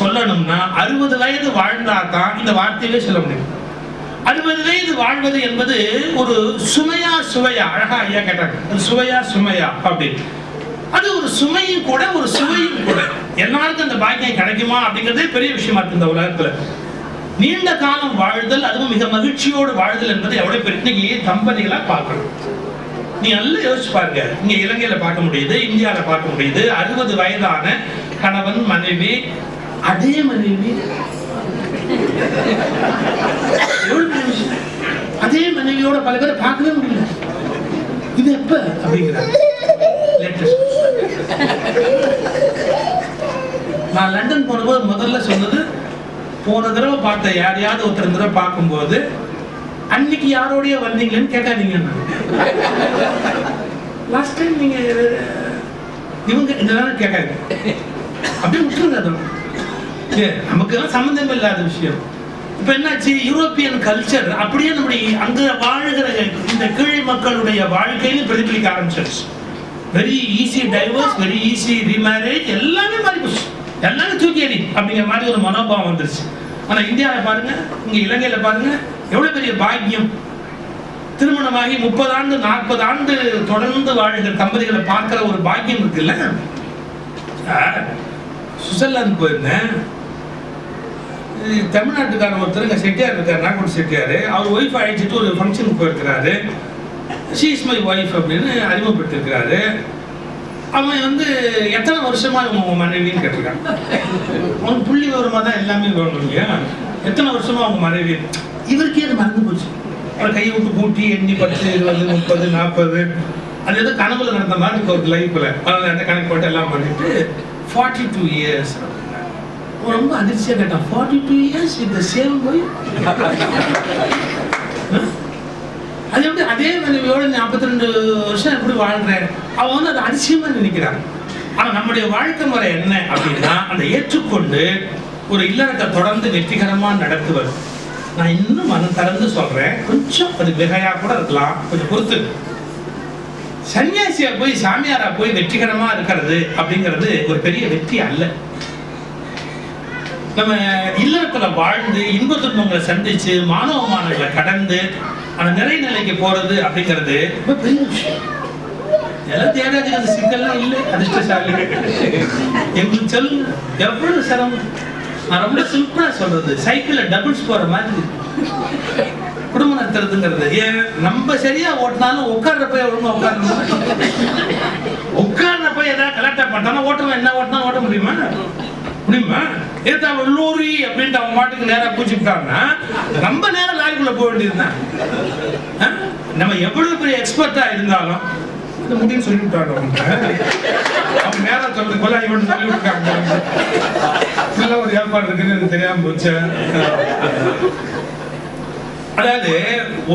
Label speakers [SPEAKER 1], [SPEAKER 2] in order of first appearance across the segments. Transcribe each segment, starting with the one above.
[SPEAKER 1] சொல்லணும்னா அறுபது வயது வாழ்ந்தா தான் இந்த வார்த்தையிலே சொல்ல முடியும். அறுபது வயது வாழ்வது என்பது ஒரு சுமையா சுவையா அழகா ஐயா கேட்டாங்க. சுவையா சுமையா அப்படின்னு. அது ஒரு சுமையும் கூட ஒரு சுவையும் கூட. எல்லாருக்கும் அந்த பாக்கியம் கிடைக்குமா அப்படிங்கிறதே பெரிய விஷயமா இருக்கு இந்த உலகத்துல. நீண்ட காலம் வாழ்தல் அதுவும் மிக மகிழ்ச்சியோடு வாழ்தல் என்பது எவ்வளவு பெரிய இன்னைக்கு தம்பதிகளா பார்க்கணும்? நீ நல்லா யோசிச்சு பாருங்க. இங்க இலங்கையில பார்க்க முடியுது இந்தியாவில பார்க்க முடியுது. அறுபது வயதான கணவன் மனைவி அதே மனைவி எவ்வளவு அதே மனைவியோட பல பேர் பார்க்கவே முடியல. இது எப்ப அப்படிங்கிறாங்க. நான் லண்டன் போனபோது முதல்ல சொன்னது போன தடவை பார்த்த யாரையாவது ஒருத்தர் தடவை பார்க்கும்போது அன்னைக்கு யாரோடய வந்தீங்கன்னு கேட்காதீங்க லாஸ்ட் டைம் நீங்க இவங்க இந்த நேரம் கேட்காது அப்படியே விட்டுருங்க அதெல்லாம். நமக்கு சம்மந்தம் இல்லாத விஷயம். இப்ப என்னாச்சு? யூரோப்பியன் கல்ச்சர் அப்படியே நம்முடைய அங்க வாழ்கிற இந்த கீழ் மக்களுடைய வாழ்க்கையில பிரதிபலிக்க ஆரம்பிச்சிருச்சு. Very easy divorce very easy remarriage எல்லாமே மாறி போச்சு எல்லாமே தூக்கி அடி அப்படிங்கிற மாதிரி ஒரு மனோபாவம் வந்துருச்சு. ஆனா இந்தியாவில் பாருங்க இங்க இலங்கையில பாருங்க எவ்வளவு பெரிய பாக்கியம். திருமணமாகி முப்பது ஆண்டு நாற்பது ஆண்டு தொடர்ந்து வாழ்கிற தம்பதிகளை பார்க்கிற ஒரு பாக்கியம் இருக்குல்ல? சுவிட்சர்லாந்து போயிருந்தேன். தமிழ்நாட்டுக்கான தமிழ்நாட்டுக்காரர் ஒருத்தர் செட்டியார் இருக்கார் நாகூர் செட்டியார். அவர் ஒய்ஃப் அழைச்சிட்டு ஒரு ஃபங்க்ஷனுக்கு போயிருக்கிறாரு. ஷீஸ் மை ஒய்ஃப் அப்படின்னு அறிமுகப்படுத்திருக்கிறாரு. அவன் வந்து எத்தனை வருஷமா உங்க மனைவின்னு கேட்டிருக்கான். அவன் புள்ளி விவரமாக தான் எல்லாமே வேணும் இல்லையா? எத்தனை வருஷமா அவங்க மனைவி? இவருக்கே அது மறந்து போச்சு. அவர் கையை விட்டு கூட்டி எண்ணி பத்து இருபது முப்பது நாற்பது அது எதோ கனவுல நடந்த மாதிரி ஒரு லைஃப்ல அதனால அந்த கணக்கு போட்டு எல்லாம் பண்ணிட்டு ஃபார்ட்டி டூ இயர்ஸ் ரொம்ப அதிர்ச்சியாக கேட்டான். ஃபார்ட்டி டூ இயர்ஸ் இந்த சேம் போய் அது எப்படி? அதே மனைவியோட நாற்பத்தி ரெண்டு வருஷம் எப்படி வாழ்றேன் அவன் வந்து அதை அதிசயமா நினைக்கிறான். ஆனா நம்முடைய வாழ்க்கை முறை என்ன அப்படின்னா அதை ஏற்றுக்கொண்டு ஒரு இல்லறத்தை தொடர்ந்து வெற்றிகரமா நடத்துவது. நான் இன்னும் மனம் திறந்து சொல்றேன். கொஞ்சம் அது மிகையா கூட இருக்கலாம். கொஞ்சம் பொறுத்து. சன்னியாசியா போய் சாமியாரா போய் வெற்றிகரமா இருக்கிறது அப்படிங்கிறது ஒரு பெரிய வெற்றி அல்ல. நம்ம இல்லறத்துல வாழ்ந்து இன்ப துன்பங்களை சந்திச்சு மாணவ மாணவர்களை கடந்து அந்த நிறை நிலைக்கு போறது அப்படிங்கிறது ரொம்ப பெரிய விஷயம். எல்லாம் தேடாதீங்க அந்த சிக்கல்லாம் இல்லை அதிர்ஷ்டசாலி. எங்களுக்கு சொல் எவ்வளவு சிரமம். நான் ரொம்ப சிம்பிளா சொல்றது சைக்கிள்ல டபுள்ஸ் போற மாதிரி. குடும்ப நடத்துறதுங்கிறது. ஏன் நம்ம சரியா ஓட்டினாலும் உட்கார்றப்ப ஒழுங்கா உட்காரணும் உட்கார்றப்ப ஏதாவது கலெக்டா பண்ணாலும் ஓட்டுவேன் என்ன ஓட்டினா ஓட்ட முடியுமா? முடியுமா ஏத்தா அவன் லூரி அப்படின்ட்டு அவன் மாட்டுக்கு நேரா பூச்சிக்கிட்டான்னா ரொம்ப நேரம் லாரிக்குள்ள போக வேண்டியதுதான். நம்ம எவ்வளவு பெரிய எக்ஸ்பர்ட்டா இருந்தாலும் முடியும் சொல்லி விட்டாங்க அவங்க. சொல்றது போல இவன் சொல்லி விட்டாங்க இதெல்லாம் ஒரு ஏற்பாடு இருக்குன்னு எனக்கு தெரியாம போச்சு. அதாவது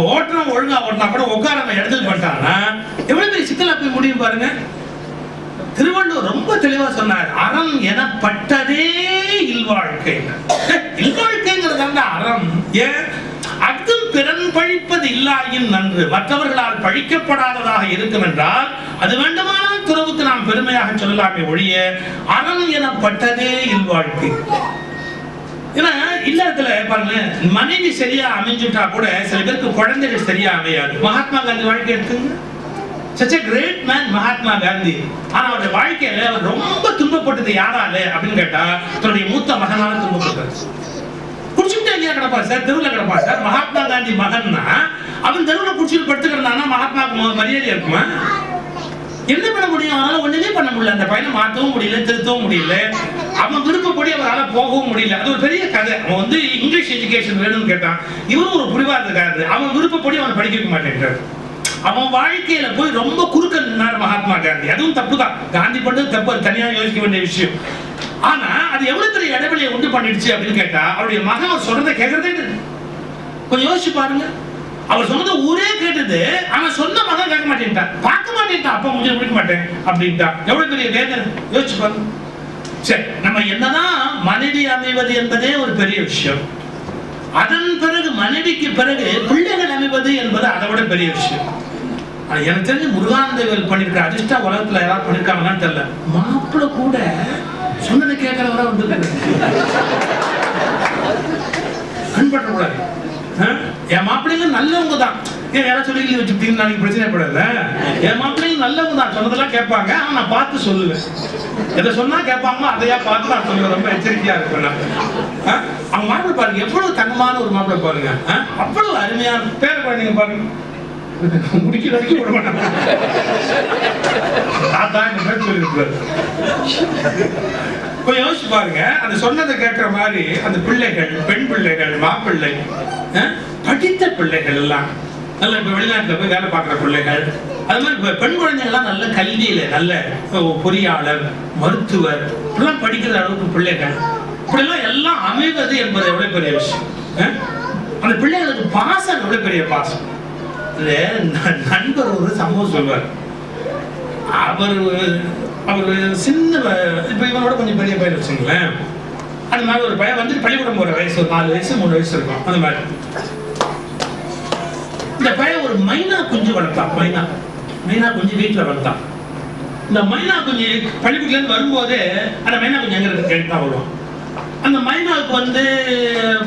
[SPEAKER 1] ஓட்டுறவன் ஒழுங்கா ஓட்டினா கூட உட்காரவன் இடத்துல பண்ணிட்டான்னா எவ்வளவு பெரிய சிக்கலா போய் முடியும் பாருங்க. திருவள்ளுவர் ரொம்ப தெளிவா சொன்னார் அறம் எனப்பட்டதே இல்வாழ்க்கை. இல்வாழ்க்கைங்கிறது அந்த அறம். ஏன்? அக்தும் பிறன் பழிப்பது இல்லாயின் நன்று. மற்றவர்களால் பழிக்கப்படாததாக இருக்கும் என்றால் அது வேண்டுமானால் துறவுக்கு நாம் பெருமையாக சொல்லலாமே ஒழிய அறம் எனப்பட்டதே இல்வாழ்க்கை. ஏன்னா இல்லத்துல பாருங்க மனைவி சரியா அமைஞ்சுட்டா கூட சில பேருக்கு குழந்தைகள் சரியா அமையாது. மகாத்மா காந்தி வாழ்க்கை எடுத்துங்க such a great Mahatma Gandhi ஆனா அவருடைய வாழ்க்கையில அவர் ரொம்ப துன்பப்பட்டது யாரால அப்படின்னு கேட்டா தன்னுடைய மூத்த மகனால துன்பப்பட்டார். குடிச்சுட்டு எங்கேயா கிடப்பா சார்? தெருவில் கிடப்பா சார். மகாத்மா காந்தி மகன்னா அவன் தெருவில் குடிச்சிட்டு படுத்துக்கிறதானா மகாத்மா மரியாதை இருக்குமா? என்ன பண்ண முடியும்? அவனால ஒண்ணுமே பண்ண முடியல. அந்த பையனை மாத்தவும் முடியல திருத்தவும் முடியல. அவன் விருப்பப்படி அவரால் போகவும் முடியல. அது ஒரு பெரிய கதை. அவன் வந்து இங்கிலீஷ் எஜுகேஷன் வேணும்னு கேட்டான். இவரும் ஒரு புரிவாதக்காரரு. அவன் விருப்பப்படி அவன் படிக்க வைக்க மாட்டேங்கிறார் அவன் வாழ்க்கையில போய் ரொம்ப குறுக்க நின்னார் மகாத்மா காந்தி. அதுவும் தப்பு தான் காந்தி பண்ணது தப்பு தனியா யோசிக்க வேண்டிய விஷயம். ஆனா அது எவ்வளவு பெரிய இடைவெளியை உண்டு பண்ணிடுச்சு அப்படின்னு கேட்டா அவருடைய மகன் அவர் சொல்றதை கேட்கறதே கொஞ்சம் யோசிச்சு பாருங்க. அவர் சொன்னது ஊரே கேட்டது ஆனா சொன்ன மகன் கேட்க மாட்டேன்ட்டான். பார்க்க மாட்டேன்ட்டான். அப்பா முடிஞ்சு பிடிக்க மாட்டேன் அப்படின்ட்டான். எவ்வளவு பெரிய வேதனை? யோசிச்சு பாருங்க. சரி நம்ம என்னதான் மனைவி அமைவது என்பதே ஒரு பெரிய விஷயம். அதன் பிறகு மனைவிக்கு பிறகு பிள்ளைகள் அமைவது என்பது அதை விட பெரிய விஷயம். எனக்கு தெரிஞ்சு முருகானந்தேவல் பண்ணிருக்க அதிர்ஷ்டா உலகத்துல யாராவது பண்ணிருக்காங்கன்னு தெரியல. மாப்பிள்ளை கூட சொன்னதை கேட்கறவரா வந்து கண்பற்றக்கூடாது. ஆ? என் மாப்பிள்ளைங்க நல்லவங்க தான். ஏன் யாராவது சொல்லி வச்சுக்கிட்டீங்கன்னு நாளைக்கு பிரச்சனை படல என் மாப்பிள்ளைங்க நல்லவங்க தான் சொன்னதெல்லாம் கேட்பாங்க. ஆனால் நான் பார்த்து சொல்லுவேன். எதை சொன்னால் கேட்பாங்களோ அதையா பார்த்து நான் சொல்லுவேன். ரொம்ப எச்சரிக்கையாக இருப்பேன் நான். ஆ? அவங்க மாப்பிள்ளை பாருங்க எவ்வளவு தங்கமான ஒரு மாப்பிள்ளை பாருங்க. ஆ? அவ்வளவு அருமையான பேர குழந்தைங்க பாருங்க. முடிக்கிற வரைக்கும் விட மாட்டாங்க. தாத்தா இந்த மாதிரி சொல்லியிருக்காரு இப்ப யோசிச்சு பாருங்க அந்த சொன்னதை கேட்கிற மாதிரி அந்த பிள்ளைகள் பெண் பிள்ளைகள் மாப்பிள்ளை படித்த பிள்ளைகள் எல்லாம். நல்ல இப்ப வெளிநாட்டுல போய் வேலை பார்க்குற பிள்ளைகள் அது மாதிரி பெண் குழந்தைங்கள்லாம் நல்ல கல்வியில நல்ல பொறியாளர் மருத்துவர் இப்படிலாம் படிக்கிற அளவுக்கு பிள்ளைகள் இப்படிலாம் எல்லாம் அமைவது என்பது எவ்வளவு பெரிய விஷயம்? அந்த பிள்ளைகளுக்கு பாசம் எவ்வளவு பெரிய பாசம்? ந- நண்பர் ஒரு சம்பவம் சொல்வார். அவர் அவர் சின்ன இப்போ இவனோட கொஞ்சம் பெரிய பையன் வச்சுங்களேன் அந்த மாதிரி ஒரு பையன் வந்து பள்ளிக்கூடம் போகிற வயசு ஒரு நாலு வயசு மூணு வயசு இருக்கும். அந்த மாதிரி. இந்த பையன் ஒரு மைனா குஞ்சு வளர்த்தான் மைனா. மைனா குஞ்சு வீட்டில் வளர்த்தான் இந்த மைனா குஞ்சு பள்ளிக்கூட்டிலேருந்து வரும்போது அந்த மைனா குஞ்சு எங்கே இருக்கு கேட்டு வருவான். அந்த மைனாவுக்கு வந்து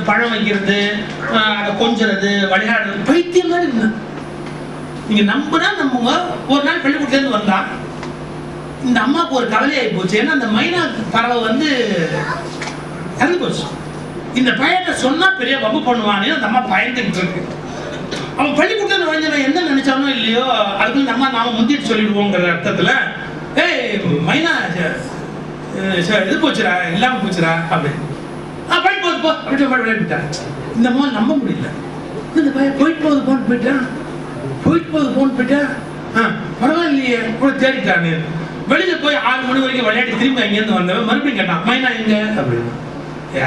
[SPEAKER 1] பழம் வைக்கிறது அதை கொஞ்சறது விளையாடுறது பைத்தியம் மாதிரி இருந்தான். நீங்கள் நம்புனா நம்புங்க. ஒரு நாள் பள்ளிக்கூட்டிலேருந்து வந்தான். இந்த அம்மாவுக்கு ஒரு கவலையாகி போச்சு. ஏன்னா அந்த மைனா பறவை வந்து இறந்து போச்சு. இந்த பையன்கிட்ட சொன்னால் பெரிய வம்பு பண்ணுவானே அந்த அம்மா பயந்துக்கிட்டு இருக்கு. அவன் பள்ளிக்கூடத்தில் நுழைஞ்சவன் என்ன நினைச்சானோ இல்லையோ அதுக்கு நம்ம அம்மா நாம முந்திட்டு சொல்லிடுவோங்கிற அர்த்தத்துல ஏய் மைனா இது போச்சுடா இல்லாம போச்சுடா அப்படின்னு. ஆ போயிட்டு போ அப்படின்னு விளையாடிட்டான் இந்த அம்மா நம்ப முடியல. இந்த பையன் போயிட்டு போகுது போன் போயிட்டான். போயிட்டு போகுது போன் போயிட்டான். ஆ பரவாயில்லையே கூட தேடிட்டானு. வெளியில போய் ஆறு மணி வரைக்கும் விளையாடி திரும்பி அங்கேருந்து வந்தவன் மறுபடியும் கேட்டான் மைனா எங்க? அப்படின்னு.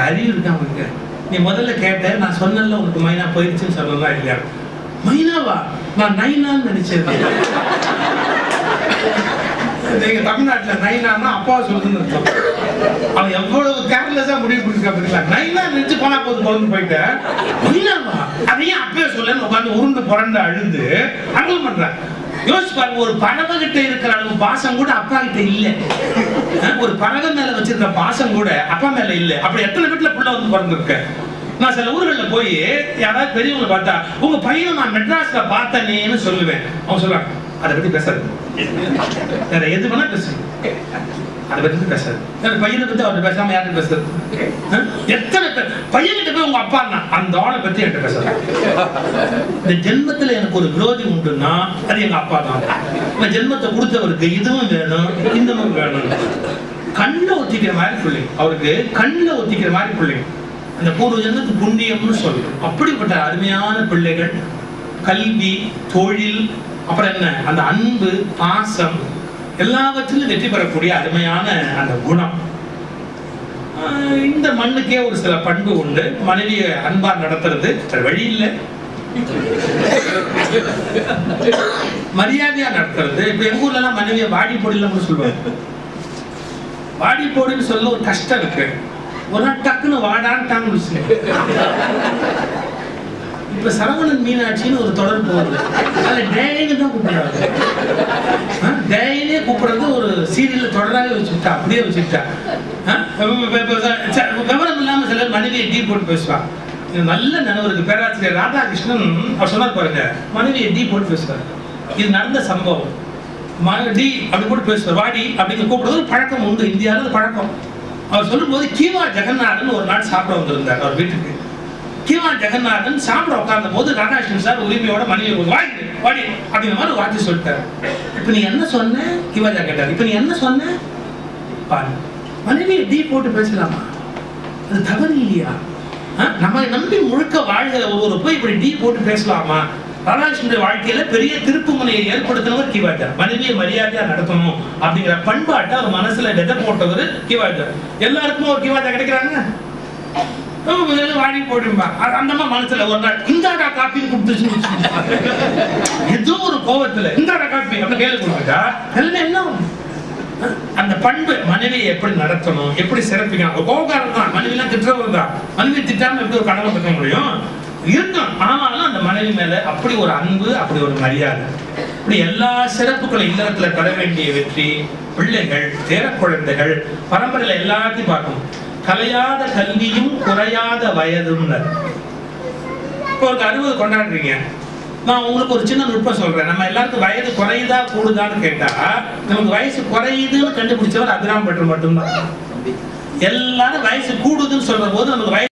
[SPEAKER 1] அறிவு இருக்கா அவனுக்கு. நீ முதல்ல கேட்ட நான் சொன்னல உனக்கு மைனா போயிடுச்சுன்னு சொல்லலாம் இல்லையா? மைனாவா? நான் நைனான்னு நினைச்சேன் நீங்க தமிழ்நாட்டுல நைனான்னா அப்பாவை சொல்லுதுன்னு அர்த்தம். அவன் எவ்வளவு கேர்லெஸ்ஸா முடிவு பண்ணிருக்கா பாத்தீங்களா? நைனா நினைச்சு போனா போது போதுன்னு போயிட்டேன். மைனாவா? அதையும் அப்பவே சொல்லன்னு உட்காந்து உருண்டு புரண்டு அழுந்து அங்கல் பண்றேன் யோசிச்சு பாருங்க ஒரு பறவை கிட்ட இருக்கிற அளவு பாசம் கூட அப்பா கிட்ட இல்ல. ஒரு பறவை மேல வச்சிருந்த பாசம் கூட அப்பா மேல இல்ல. அப்படி எத்தனை வீட்டுல புள்ள வந்து பிறந்திருக்க? நான் சில ஊர்களில் போய் யாராவது பெரியவங்களை பார்த்தா உங்க பையனை நான் மெட்ராஸ்ல பார்த்தேன்னு சொல்லுவேன். அவன் சொல்லுவாங்க அதை பத்தி பேசாது. வேற எது வேணா பேசுறது அதை பத்தி பேசாது. வேற பையனை பத்தி அவர்கிட்ட பேசாம யார்கிட்ட பேசுறது? எத்தனை பேர்? பையன்கிட்ட போய் உங்க அப்பா அண்ணா அந்த ஆளை பத்தி என்கிட்ட பேசுறது இந்த ஜென்மத்துல எனக்கு ஒரு விரோதி உண்டுன்னா அது எங்க அப்பா தான். இந்த ஜென்மத்தை கொடுத்தவருக்கு இதுவும் வேணும் இன்னமும் வேணும். கண்ணில் ஒத்திக்கிற மாதிரி பிள்ளைங்க. அவருக்கு கண்ணில் ஒத்திக்கிற மாதிரி பிள்ளைங்க. அந்த பூர்வ ஜென்மத்து புண்ணியம்னு சொல்லும் அப்படிப்பட்ட அருமையான பிள்ளைகள் கல்வி தொழில் அப்புறம் என்ன? அந்த அன்பு பாசம் எல்லாவற்றிலும் வெற்றி பெறக்கூடிய அருமையான அந்த குணம். ஆஹ் இந்த மண்ணுக்கே ஒரு சில பண்பு உண்டு. மனைவியை அன்பா நடத்துறது வழி இல்லை. மரியாதையா நடத்துறது. இப்ப எங்க ஊர்ல எல்லாம் மனைவியை வாடி போடிலாம் சொல்லுவாங்க. வாடி போடின்னு சொல்ல ஒரு கஷ்டம் இருக்கு. ஒரு நாள் டக்குன்னு வாடான்ட்டாங்க இப்ப சரவணன் மீனாட்சின்னு ஒரு தொடர் போகுது. அதுல டேயின்னு தான் கூப்பிடுறாங்க டேயினே கூப்பிடுறது ஒரு சீரியல்ல தொடராகவே வச்சுக்கிட்டா அப்படியே வச்சுக்கிட்டா. விவரம் இல்லாம சிலர் மனைவியை டீ போட்டு பேசுவாங்க. இது நல்ல நினைவு இருக்கு. பேராசிரியர் ராதாகிருஷ்ணன் அவர் சொன்னார் பாருங்க மனைவியை டீ போட்டு பேசுவார். இது நடந்த சம்பவம். மனைவி டி அப்படி போட்டு பேசுவார். வாடி அப்படின்னு கூப்பிடுறது ஒரு பழக்கம் உண்டு. இந்தியாவில் பழக்கம். அவர் சொல்லும்போது கீவா ஜெகநாதன் ஒரு நாள் சாப்பிட வந்திருந்தார். அவர் வீட்டுக்கு. கீவா ஜெகநாதன் சாப்பிட உட்கார்ந்த போது ராதாகிருஷ்ணன் சார் உரிமையோட மனைவி வாடி வாடி அப்படிங்கிற மாதிரி ஒரு வார்த்தை சொல்லிட்டாரு. இப்ப நீ என்ன சொன்ன? கிவாஜா கேட்டார். இப்ப நீ என்ன சொன்ன? பாரு மனைவி டீ போட்டு பேசலாமா? அது தவறு இல்லையா? ஆ? நம்ம நம்பி முழுக்க வாழ்கிற ஒவ்வொரு போய் இப்படி டீ போட்டு பேசலாமா? ராதாகிருஷ்ணனுடைய வாழ்க்கையில பெரிய திருப்பு முனையை ஏற்படுத்தினவர் கிவாட்டர் மனைவியை மரியாதையா நடத்தணும் அப்படிங்கிற பண்பாட்டை அவர் மனசுல விதை போட்டவர் கிவாட்டர் எல்லாருக்குமே ஒரு கிவாட்டா கிடைக்கிறாங்க. ஹம், வெறும் வாடி போடும்பா. அந்த அம்மா மனசுல ஒரு நாள் இந்தாடா காப்பின்னு கொடுத்துச்சு ஏதோ ஒரு கோபத்துல இந்தாடா காப்பி அப்படின்னு கேள்வி கொடுத்துட்டா எல்லாமே என்ன அந்த பண்பு மனைவியை எப்படி நடத்தணும் எப்படி சிறப்பிக்கணும்? கோபக்காரன் தான் மனைவி எல்லாம் திட்டுறவங்க தான் மனைவி திட்டாம எப்படி ஒரு கணவன் பண்ண முடியும்? இருக்கணும் ஆனாலும் அந்த மனைவி மேல அப்படி ஒரு அன்பு அப்படி ஒரு மரியாதை. இப்படி எல்லா சிறப்புகளும் இல்லறத்துல பெற வேண்டிய வெற்றி பிள்ளைகள் பேரக்குழந்தைகள் பரம்பரையில எல்லாத்தையும் பார்க்கணும். கலையாத கல்வியும் குறையாத வயதும் இப்போ ஒரு அறுபது கொண்டாடுறீங்க. நான் உங்களுக்கு ஒரு சின்ன நுட்பம் சொல்றேன். நம்ம எல்லாருக்கும் வயது குறையுதா கூடுதான்னு கேட்டா நமக்கு வயசு குறையுதுன்னு கண்டுபிடிச்சவர் அபிராம் பட்டர் மட்டும்தான். எல்லாரும் வயசு கூடுதுன்னு சொல்ற போது நமக்கு வயசு